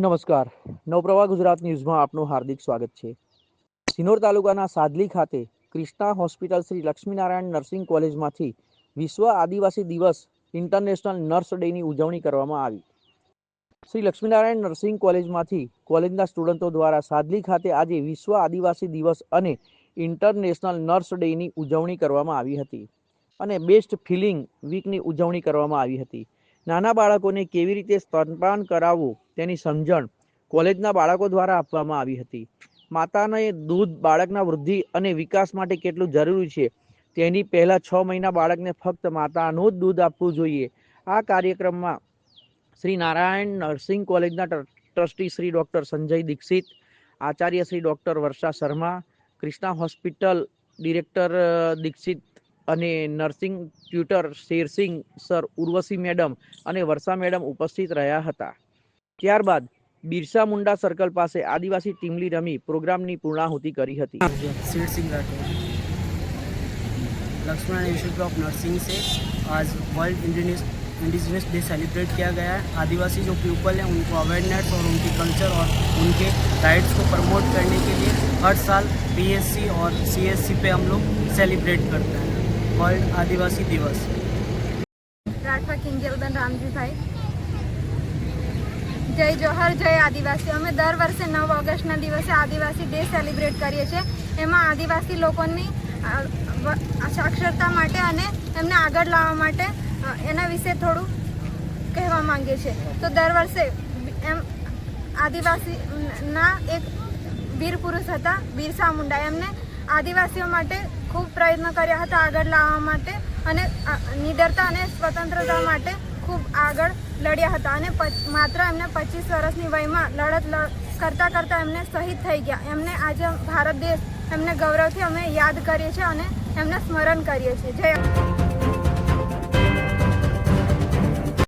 નમસ્કાર. નવપ્રવાહ ગુજરાત ન્યૂઝમાં આપનું હાર્દિક સ્વાગત છે. સિનોર તાલુકાના સાદલી ખાતે ક્રિષ્ના હોસ્પિટલ શ્રી લક્ષ્મીનારાયણ નર્સિંગ કોલેજમાંથી વિશ્વ આદિવાસી દિવસ ઇન્ટરનેશનલ નર્સ ડેની ઉજવણી કરવામાં આવી. શ્રી લક્ષ્મીનારાયણ નર્સિંગ કોલેજમાંથી કોલેજના સ્ટુડન્ટો દ્વારા સાદલી ખાતે આજે વિશ્વ આદિવાસી દિવસ અને ઇન્ટરનેશનલ નર્સ ડેની ઉજવણી કરવામાં આવી હતી અને બેસ્ટ ફિલિંગ વીકની ઉજવણી કરવામાં આવી હતી. નાના બાળકોને કેવી રીતે સ્તનપાન કરાવવું તેની સમજણ કોલેજના બાળકો દ્વારા આપવામાં આવી હતી. માતાને દૂધ, બાળકના વૃદ્ધિ અને વિકાસ માટે કેટલું જરૂરી છે? તેની પહેલા છ મહિના બાળકને ફક્ત માતાનું જ દૂધ આપવું જોઈએ. આ કાર્યક્રમમાં શ્રી નારાયણ નર્સિંગ કોલેજના trustee Shri doctor Sanjay Dikshit, Acharya Shri doctor Varsha Sharma Krishna hospital director Dikshit અને nursing tutor Shersinh, sir Urvashi madam અને વર્ષા મેડમ ઉપસ્થિત રહ્યા હતા. ત્યારબાદ બિરસા મુંડા સર્કલ પાસે આદિવાસી ટીમલી રમી પ્રોગ્રામની પૂર્ણાહુતિ કરી હતી seed Singh Rathore Laxman institute of nursing से आज world indigenous indigenous day celebrate किया गया है आदिवासी जो पीपल हैं उनको अवेयरनेस और उनकी कल्चर और उनके राइट्स को प्रमोट करने के लिए हर साल पीएससी और सीएससी पे हम लोग सेलिब्रेट करते हैं वर्ल्ड आदिवासी दिवस રાઠવા કિંજલબેન રામજીભાઈ જય જોહર, જય આદિવાસી. અમે દર વર્ષે નવ ઓગસ્ટના દિવસે આદિવાસી ડે સેલિબ્રેટ કરીએ છીએ. એમાં આદિવાસી લોકોની સાક્ષરતા માટે અને એમને આગળ લાવવા માટે એના વિશે થોડું કહેવા માંગીએ છીએ. તો દર વર્ષે એમ, આદિવાસીના એક વીર પુરુષ હતા, બિરસા મુંડા. એમને આદિવાસીઓ માટે ખૂબ પ્રયત્ન કર્યા હતા આગળ લાવવા માટે અને નિડરતા અને સ્વતંત્રતા માટે ખૂબ આગળ લડ્યા હતા અને માત્ર એમને પચીસ વર્ષની વયમાં લડત લડ કરતાં કરતાં એમને શહીદ થઈ ગયા. એમને આજે ભારત દેશ એમને ગૌરવથી અમે યાદ કરીએ છીએ અને એમને સ્મરણ કરીએ છીએ. જય